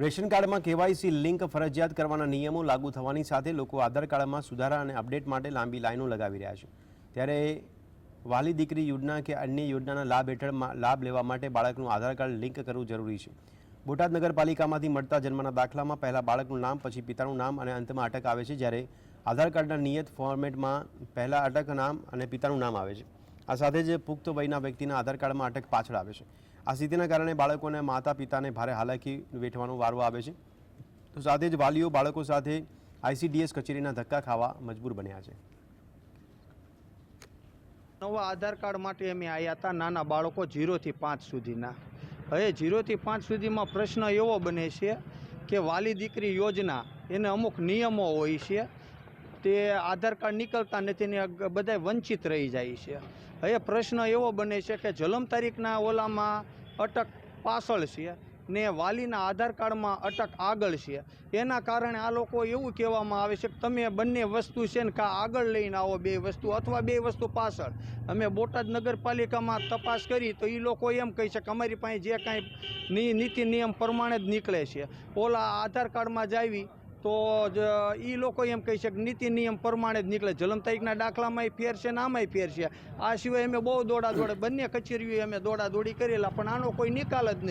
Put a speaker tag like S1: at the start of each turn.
S1: Ration કાર્ડમાં KYC link ફરજિયાત કરવાના નિયમો લાગુ થવાની સાથે લોકો આધાર કાર્ડમાં સુધારા અને અપડેટ માટે લાંબી લાઈનો લગાવી રહ્યા છે. ત્યારે વાલી દીકરી યોજના કે અન્ય યોજનાના લાભ હેઠળ લાભ લેવા માટે બાળકનું આધાર કાર્ડ લિંક કરવું જરૂરી છે. બોટાદ નગરપાલિકામાંથી મળતા જન્મના દાખલામાં પહેલાં બાળકનું નામ, પછી પિતાનું નામ અને અંતમાં અટક આવે છે, જ્યારે આધાર કાર્ડના નિયત ફોર્મેટમાં પહેલાં અટક નામ અને પિતાનું નામ આવે છે. આ સાથે જ પુખ્ત વયના વ્યક્તિના આધાર કાર્ડમાં અટક પાછળ આવે છે. આ સ્થિતિના કારણે બાળકોને માતા પિતાને ભારે હાલાકી વેઠવાનો વારો આવે છે. તો સાથે જ વાલીઓ બાળકો સાથે આઈસીડીએસ કચેરીના ધક્કા ખાવા મજબૂર બન્યા છે.
S2: નવા આધાર કાર્ડ માટે અમે આવ્યા હતા નાના બાળકો જીરોથી પાંચ સુધીના. હવે જીરોથી પાંચ સુધીમાં પ્રશ્ન એવો બને છે કે વાલી દીકરી યોજના એને અમુક નિયમો હોય છે તે આધાર કાર્ડ નીકળતા નથી ને બધા વંચિત રહી જાય છે. હવે પ્રશ્ન એવો બને છે કે જન્મ તારીખના ઓલામાં અટક પાછળ છે ને વાલીના આધાર કાર્ડમાં અટક આગળ છે. એના કારણે આ લોકો એવું કહેવામાં આવે છે કે તમે બંને વસ્તુ છે ને કાં આગળ લઈને આવો બે વસ્તુ અથવા બે વસ્તુ પાછળ. અમે બોટાદ નગરપાલિકામાં તપાસ કરી તો એ લોકો એમ કહે છે કે અમારી પાસે જે કાંઈ નીતિ નિયમ પ્રમાણે જ નીકળે છે. ઓલા આધાર કાર્ડમાં જાવી તો જ એ લોકો એમ કહી છે કે નીતિ નિયમ પ્રમાણે જ નીકળે. જલમ તારીખના દાખલામાંય ફેર છે ને આમાંય ફેર છે આ સિવાય અમે બહુ દોડા દોડે બંને કચેરીઓ અમે દોડા દોડી કરેલા, પણ આનો કોઈ નિકાલ જ નહીં